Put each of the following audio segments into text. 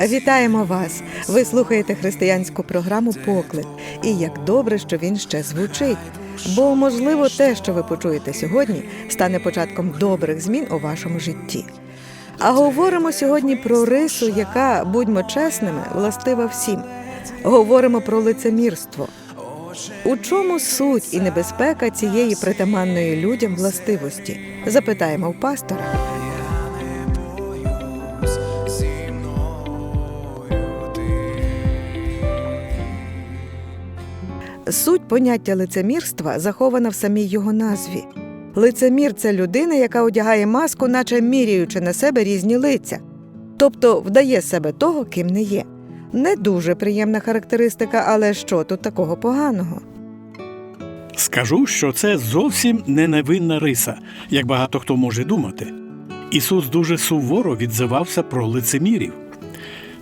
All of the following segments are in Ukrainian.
Вітаємо вас! Ви слухаєте християнську програму Поклик. І як добре, що він ще звучить. Бо, можливо, те, що ви почуєте сьогодні, стане початком добрих змін у вашому житті. А говоримо сьогодні про рису, яка, будьмо чесними, властива всім. Говоримо про лицемірство. У чому суть і небезпека цієї притаманної людям властивості? Запитаємо в пастора. Суть поняття лицемірства захована в самій його назві. Лицемір це людина, яка одягає маску, наче міряючи на себе різні лиця, тобто вдає себе того, ким не є. Не дуже приємна характеристика, але що тут такого поганого? Скажу, що це зовсім не невинна риса, як багато хто може думати. Ісус дуже суворо відзивався про лицемірів.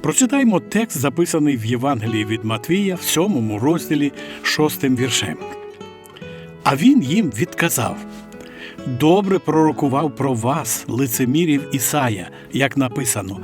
Прочитаймо текст, записаний в Євангелії від Матвія в сьомому розділі шостим віршем. А він їм відказав: Добре пророкував про вас, лицемірів Ісая, як написано.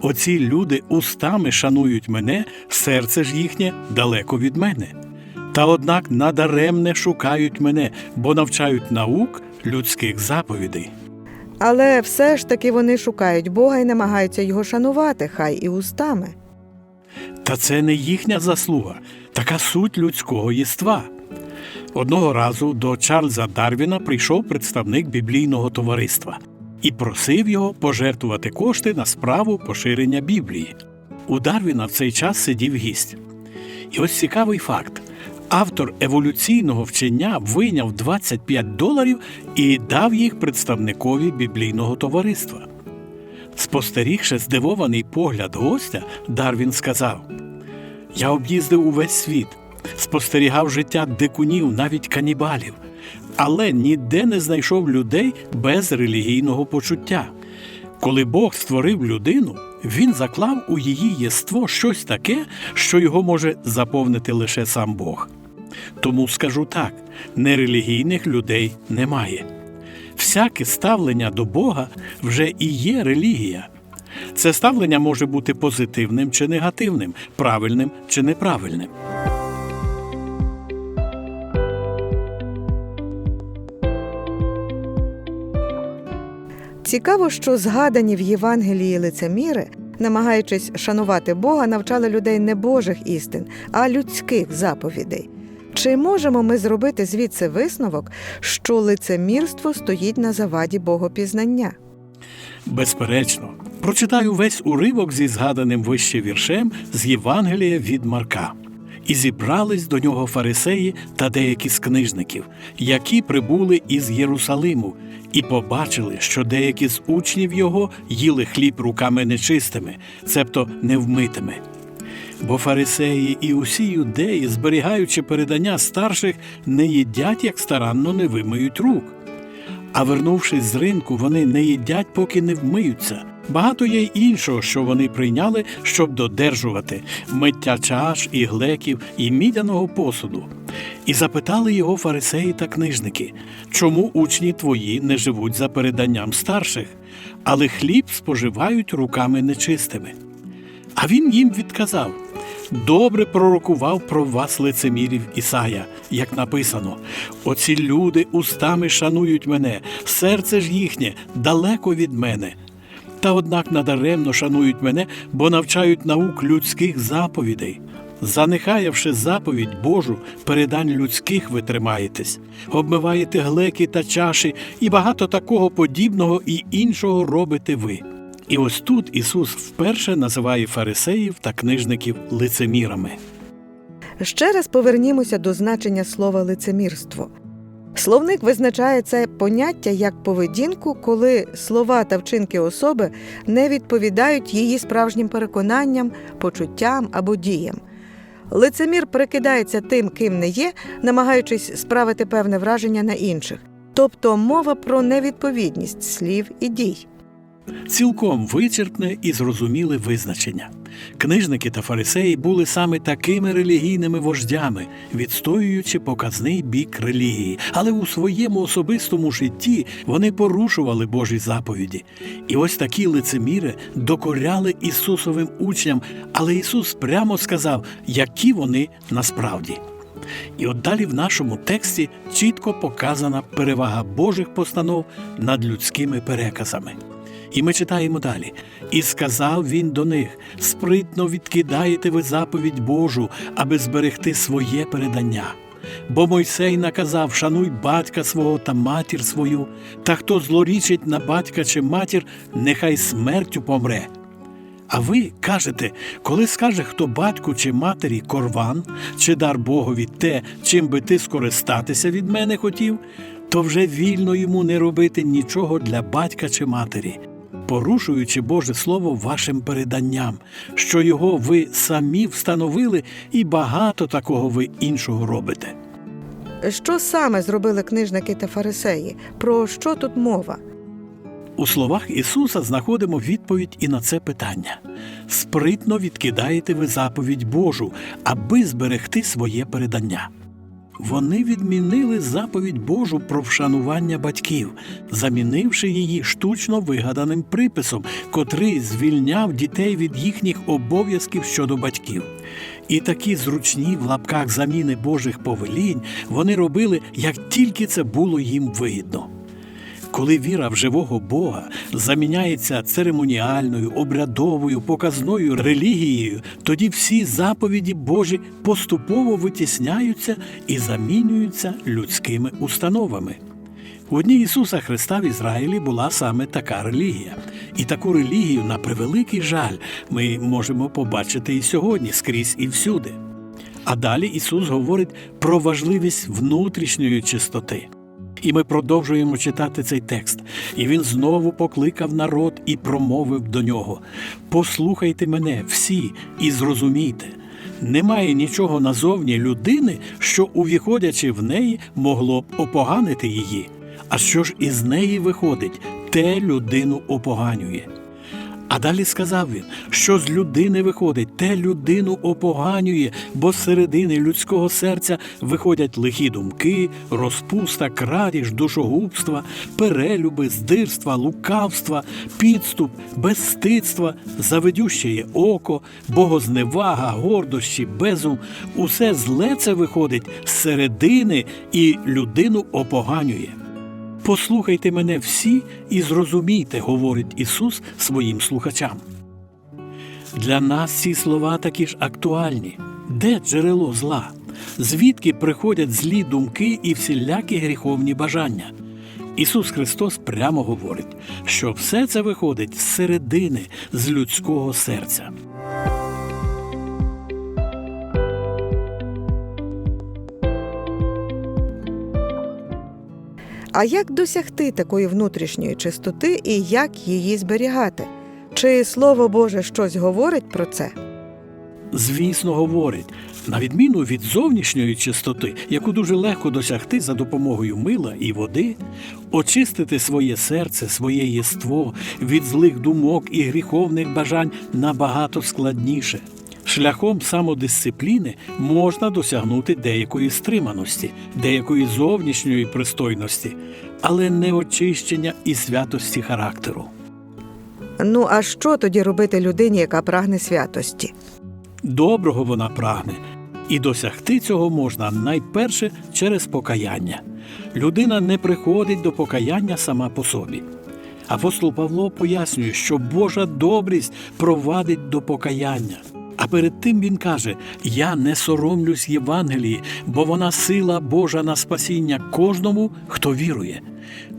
Оці люди устами шанують мене, серце ж їхнє далеко від мене. Та однак надаремне шукають мене, бо навчають наук людських заповідей. Але все ж таки вони шукають Бога і намагаються його шанувати, хай і устами. Та це не їхня заслуга, така суть людського єства. Одного разу до Чарльза Дарвіна прийшов представник біблійного товариства і просив його пожертвувати кошти на справу поширення Біблії. У Дарвіна в цей час сидів гість. І ось цікавий факт: автор еволюційного вчення вийняв 25 доларів і дав їх представникові біблійного товариства. Спостерігши здивований погляд гостя, Дарвін сказав: Я об'їздив увесь світ, спостерігав життя дикунів, навіть канібалів, але ніде не знайшов людей без релігійного почуття. Коли Бог створив людину, він заклав у її єство щось таке, що його може заповнити лише сам Бог. Тому скажу так: нерелігійних людей немає. Всяке ставлення до Бога вже і є релігія. Це ставлення може бути позитивним чи негативним, правильним чи неправильним. Цікаво, що згадані в Євангелії лицеміри, намагаючись шанувати Бога, навчали людей не Божих істин, а людських заповідей. Чи можемо ми зробити звідси висновок, що лицемірство стоїть на заваді богопізнання? Безперечно, прочитаю весь уривок зі згаданим вище віршем з Євангелія від Марка. І зібрались до нього фарисеї та деякі з книжників, які прибули із Єрусалиму, і побачили, що деякі з учнів його їли хліб руками нечистими, цебто невмитими. Бо фарисеї і усі юдеї, зберігаючи передання старших, не їдять, як старанно не вимиють рук. А вернувшись з ринку, вони не їдять, поки не вмиються. Багато є й іншого, що вони прийняли, щоб додержувати миття чаш і глеків і мідяного посуду. І запитали його фарисеї та книжники, чому учні твої не живуть за переданням старших, але хліб споживають руками нечистими. А він їм відказав: Добре пророкував про вас лицемірів Ісая, як написано: Оці люди устами шанують мене, серце ж їхнє далеко від мене. Та однак надаремно шанують мене, бо навчають наук людських заповідей. Занехаявши заповідь Божу, передань людських ви тримаєтесь, обмиваєте глеки та чаші, і багато такого подібного і іншого робите ви. І ось тут Ісус вперше називає фарисеїв та книжників лицемірами. Ще раз повернімося до значення слова лицемірство. Словник визначає це поняття як поведінку, коли слова та вчинки особи не відповідають її справжнім переконанням, почуттям або діям. Лицемір прикидається тим, ким не є, намагаючись справити певне враження на інших, тобто мова про невідповідність слів і дій. Цілком вичерпне і зрозуміле визначення. Книжники та фарисеї були саме такими релігійними вождями, відстоюючи показний бік релігії, але у своєму особистому житті вони порушували Божі заповіді. І ось такі лицеміри докоряли Ісусовим учням, але Ісус прямо сказав, які вони насправді. І от далі в нашому тексті чітко показана перевага Божих постанов над людськими переказами. І ми читаємо далі. І сказав він до них: спритно відкидаєте ви заповідь Божу, аби зберегти своє передання. Бо Мойсей наказав: шануй батька свого та матір свою, та хто злорічить на батька чи матір, нехай смертю помре. А ви кажете, коли скаже хто батьку чи матері корван, чи дар Богові те, чим би ти скористатися від мене хотів, то вже вільно йому не робити нічого для батька чи матері, порушуючи Боже Слово вашим переданням, що його ви самі встановили, і багато такого ви іншого робите. Що саме зробили книжники та фарисеї? Про що тут мова? У словах Ісуса знаходимо відповідь і на це питання. Спритно відкидаєте ви заповідь Божу, аби зберегти своє передання. Вони відмінили заповідь Божу про вшанування батьків, замінивши її штучно вигаданим приписом, котрий звільняв дітей від їхніх обов'язків щодо батьків. І такі зручні в лапках заміни Божих повелінь вони робили, як тільки це було їм вигідно. Коли віра в живого Бога заміняється церемоніальною, обрядовою, показною релігією, тоді всі заповіді Божі поступово витісняються і замінюються людськими установами. У дні Ісуса Христа в Ізраїлі була саме така релігія. І таку релігію, на превеликий жаль, ми можемо побачити і сьогодні скрізь і всюди. А далі Ісус говорить про важливість внутрішньої чистоти. І ми продовжуємо читати цей текст. І він знову покликав народ і промовив до нього: Послухайте мене всі і зрозумійте. Немає нічого назовні людини, що, увіходячи в неї, могло б опоганити її. А що ж із неї виходить, те людину опоганює. А далі сказав він, що з людини виходить, те людину опоганює, бо з середини людського серця виходять лихі думки, розпуста, крадіж, душогубства, перелюби, здирства, лукавства, підступ, безстидства, заведющеє око, богозневага, гордощі, безум. Усе зле це виходить з середини і людину опоганює. Послухайте мене всі і зрозумійте, говорить Ісус своїм слухачам. Для нас ці слова такі ж актуальні. Де джерело зла? Звідки приходять злі думки і всілякі гріховні бажання? Ісус Христос прямо говорить, що все це виходить з середини, з людського серця. А як досягти такої внутрішньої чистоти і як її зберігати? Чи Слово Боже щось говорить про це? Звісно, говорить, на відміну від зовнішньої чистоти, яку дуже легко досягти за допомогою мила і води, очистити своє серце, своє єство від злих думок і гріховних бажань набагато складніше. Шляхом самодисципліни можна досягнути деякої стриманості, деякої зовнішньої пристойності, але не очищення і святості характеру. Ну а що тоді робити людині, яка прагне святості? Доброго вона прагне, і досягти цього можна найперше через покаяння. Людина не приходить до покаяння сама по собі. Апостол Павло пояснює, що Божа добрість провадить до покаяння. А перед тим він каже: Я не соромлюсь Євангелії, бо вона сила Божа на спасіння кожному, хто вірує.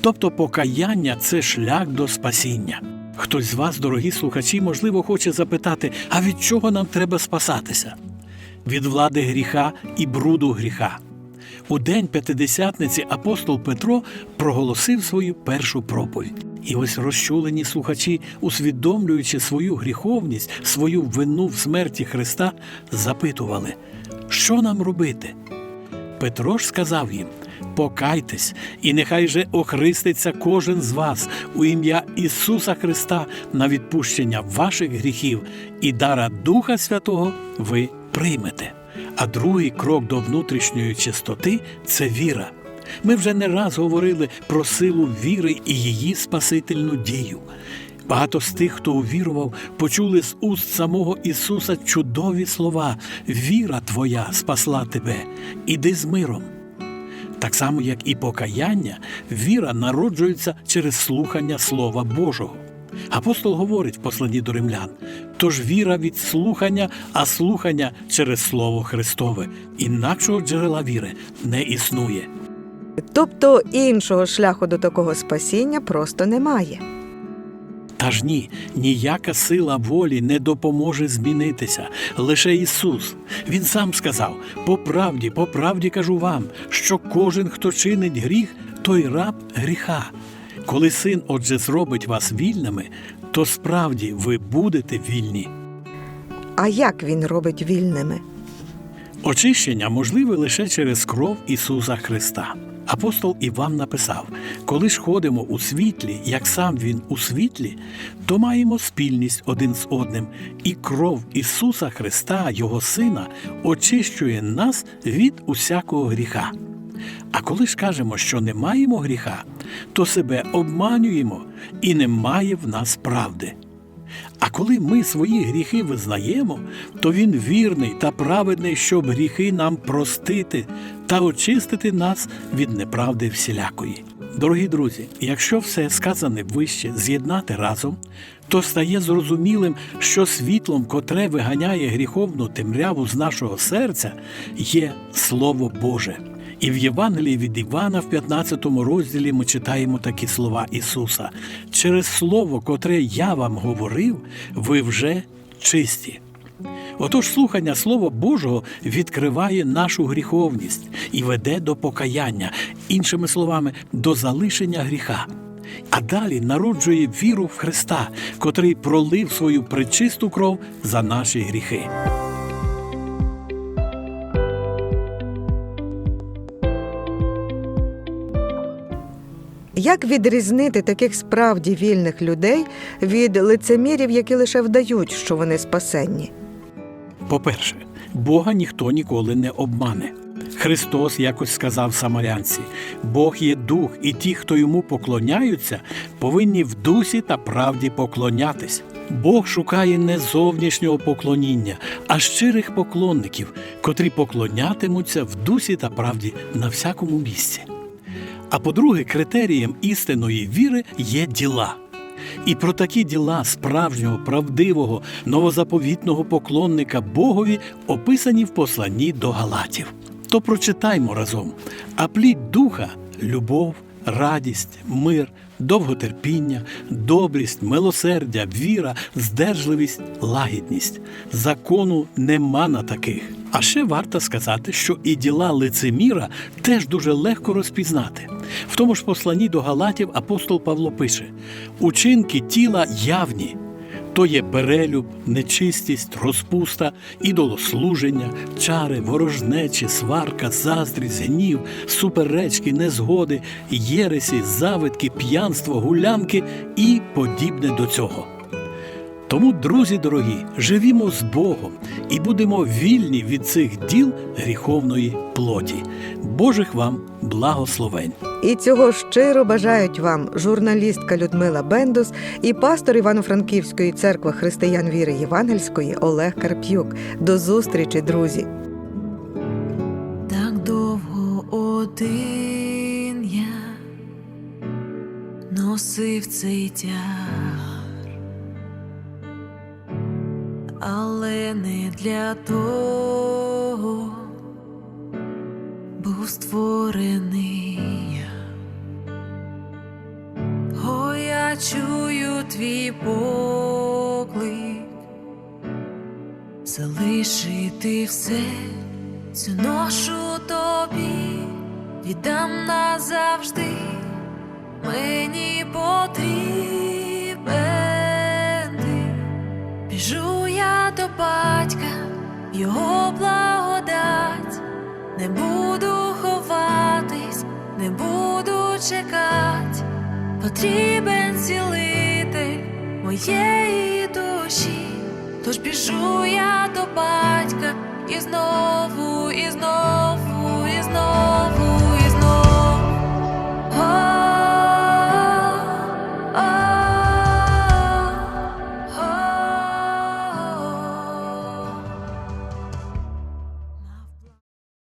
Тобто покаяння це шлях до спасіння. Хтось з вас, дорогі слухачі, можливо, хоче запитати, а від чого нам треба спасатися? Від влади гріха і бруду гріха. У день п'ятидесятниці апостол Петро проголосив свою першу проповідь. І ось розчулені слухачі, усвідомлюючи свою гріховність, свою вину в смерті Христа, запитували, що нам робити? Петро ж сказав їм: покайтесь, і нехай же охриститься кожен з вас у ім'я Ісуса Христа на відпущення ваших гріхів, і дара Духа Святого ви приймете. А другий крок до внутрішньої чистоти це віра. Ми вже не раз говорили про силу віри і її спасительну дію. Багато з тих, хто увірував, почули з уст самого Ісуса чудові слова: Віра твоя спасла тебе, іди з миром. Так само, як і покаяння, віра народжується через слухання Слова Божого. Апостол говорить в посланні до римлян: тож віра від слухання, а слухання через Слово Христове. Інакшого джерела віри не існує. Тобто іншого шляху до такого спасіння просто немає. Та ж ні, ніяка сила волі не допоможе змінитися. Лише Ісус. Він сам сказав: по правді, по правді кажу вам, що кожен, хто чинить гріх, той раб гріха. Коли син, отже, зробить вас вільними, то справді ви будете вільні. А як він робить вільними? Очищення можливе лише через кров Ісуса Христа. Апостол Іван написав: коли ж ходимо у світлі, як сам Він у світлі, то маємо спільність один з одним, і кров Ісуса Христа, Його Сина, очищує нас від усякого гріха. А коли ж кажемо, що не маємо гріха, то себе обманюємо і немає в нас правди. А коли ми свої гріхи визнаємо, то він вірний та праведний, щоб гріхи нам простити та очистити нас від неправди всілякої. Дорогі друзі, якщо все сказане вище з'єднати разом, то стає зрозумілим, що світлом, котре виганяє гріховну темряву з нашого серця, є Слово Боже. І в Євангелії від Івана в 15 розділі ми читаємо такі слова Ісуса: через Слово, котре я вам говорив, ви вже чисті. Отож, слухання Слова Божого відкриває нашу гріховність і веде до покаяння, іншими словами, до залишення гріха. А далі народжує віру в Христа, котрий пролив свою пречисту кров за наші гріхи. Як відрізнити таких справді вільних людей від лицемірів, які лише вдають, що вони спасенні? По-перше, Бога ніхто ніколи не обмане. Христос якось сказав самарянці: Бог є дух, і ті, хто йому поклоняються, повинні в дусі та правді поклонятись. Бог шукає не зовнішнього поклоніння, а щирих поклонників, котрі поклонятимуться в дусі та правді на всякому місці. А по-друге, критерієм істинної віри є діла. І про такі діла справжнього, правдивого, новозаповітного поклонника Богові описані в посланні до Галатів. То прочитаймо разом. А плід духа любов, радість, мир, довготерпіння, добрість, милосердя, віра, здержливість, лагідність. Закону нема на таких. А ще варто сказати, що і діла лицеміра теж дуже легко розпізнати. В тому ж посланні до Галатів апостол Павло пише: учинки тіла явні. То є перелюб, нечистість, розпуста, ідолослуження, чари, ворожнечі, сварка, заздрість, гнів, суперечки, незгоди, єресі, завидки, п'янство, гулянки і подібне до цього. Тому, друзі дорогі, живімо з Богом і будемо вільні від цих діл гріховної плоті. Божих вам благословень! І цього щиро бажають вам журналістка Людмила Бендус і пастор Івано-Франківської церкви християн віри Євангельської Олег Карп'юк. До зустрічі, друзі! Так довго один я носив цей тяг, але не для того був створений. Я. Чую твій поклик залишити все, цю ношу тобі віддам назавжди, мені потрібен ти. Біжу я до батька, його благодать, не буду ховатись, потрібен цілитель моєї душі. Тож біжу я до батька і знову, і знову,